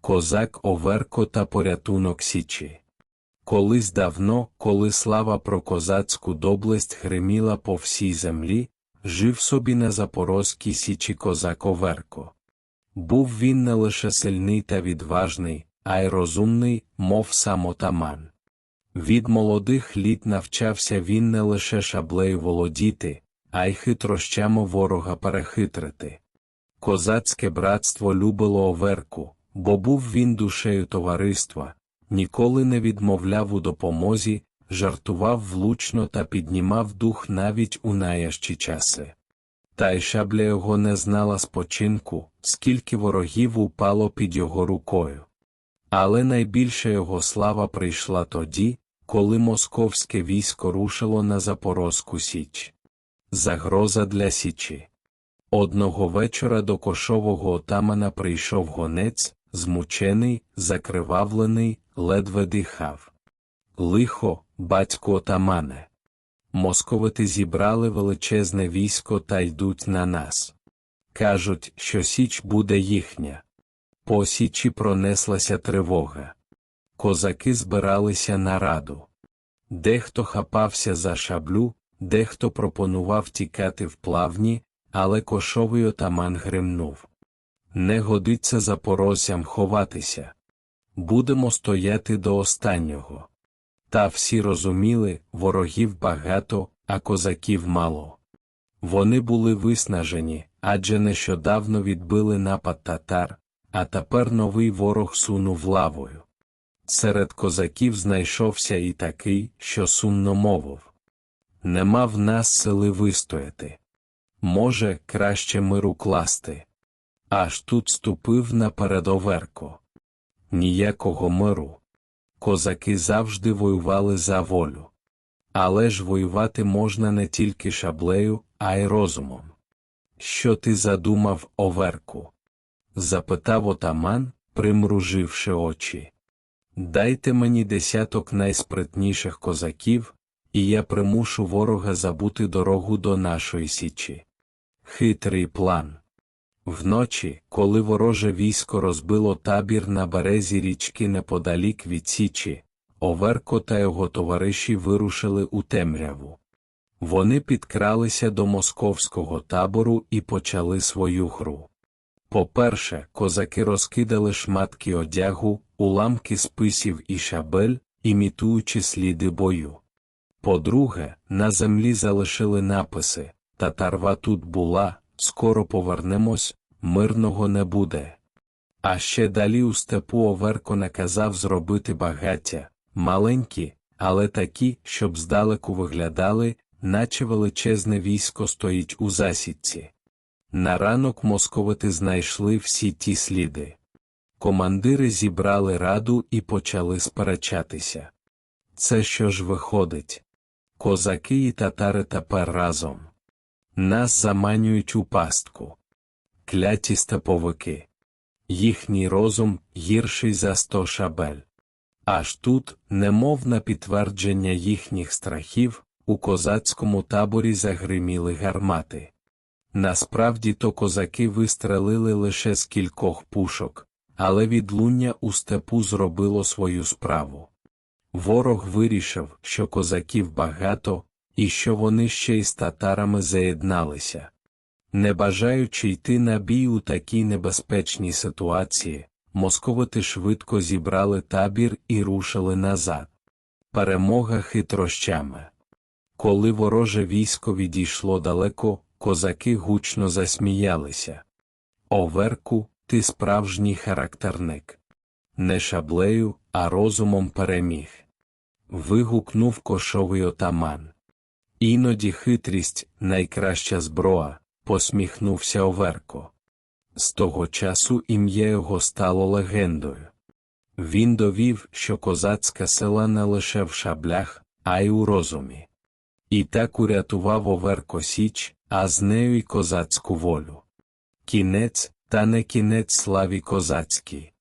Козак Оверко та порятунок Січі. Колись давно, коли слава про козацьку доблесть гриміла по всій землі, жив собі на Запорозькій Січі козак Оверко. Був він не лише сильний та відважний, а й розумний, мов сам отаман. Від молодих літ навчався він не лише шаблею володіти, а й хитрощами ворога перехитрити. Козацьке братство любило Оверку, бо був він душею товариства, ніколи не відмовляв у допомозі, жартував влучно та піднімав дух навіть у найяжчі часи. Та й шабля його не знала спочинку, скільки ворогів упало під його рукою. Але найбільша його слава прийшла тоді, коли московське військо рушило на Запорозьку Січ. Загроза для Січі. Одного вечора до кошового отамана прийшов гонець, змучений, закривавлений, ледве дихав. Лихо, батько отамане. Московити зібрали величезне військо та йдуть на нас. Кажуть, що Січ буде їхня. По Січі пронеслася тривога. Козаки збиралися на раду. Дехто хапався за шаблю, дехто пропонував тікати в плавні, але кошовий отаман гримнув. Не годиться запорожцям ховатися. Будемо стояти до останнього. Та всі розуміли, ворогів багато, а козаків мало. Вони були виснажені, адже нещодавно відбили напад татар, а тепер новий ворог сунув лавою. Серед козаків знайшовся і такий, що сумно мовив Нема в нас сили вистояти. Може, краще миру класти. Аж тут ступив наперед Оверко. Ніякого миру. Козаки завжди воювали за волю. Але ж воювати можна не тільки шаблею, а й розумом. Що ти задумав, Оверку? запитав отаман, примруживши очі. Дайте мені десяток найспритніших козаків, і я примушу ворога забути дорогу до нашої січі. Хитрий план. Вночі, коли вороже військо розбило табір на березі річки неподалік від Січі, Оверко та його товариші вирушили у темряву. Вони підкралися до московського табору і почали свою гру. По-перше, козаки розкидали шматки одягу, уламки списів і шабель, імітуючи сліди бою. По-друге, на землі залишили написи Татарва тут була, скоро повернемось, мирного не буде. А ще далі у степу Оверко наказав зробити багаття, маленькі, але такі, щоб здалеку виглядали, наче величезне військо стоїть у засідці. На ранок московити знайшли всі ті сліди. Командири зібрали раду і почали сперечатися. Це що ж виходить? Козаки і татари тепер разом. Нас заманюють у пастку. Кляті степовики. Їхній розум гірший за сто шабель. Аж тут, немов на підтвердження їхніх страхів, у козацькому таборі загриміли гармати. Насправді то козаки вистрелили лише з кількох пушок, але відлуння у степу зробило свою справу. Ворог вирішив, що козаків багато, і що вони ще й з татарами заєдналися. Не бажаючи йти на бій у такій небезпечній ситуації, московити швидко зібрали табір і рушили назад. Перемога хитрощами. Коли вороже військо відійшло далеко, козаки гучно засміялися. Оверку, ти справжній характерник. Не шаблею, а розумом переміг. Вигукнув кошовий отаман. Іноді хитрість найкраща зброя, посміхнувся Оверко. З того часу ім'я його стало легендою. Він довів, що козацька села не лише в шаблях, а й у розумі. І так урятував Оверко Січ, а з нею й козацьку волю. Кінець, та не кінець славі козацькій.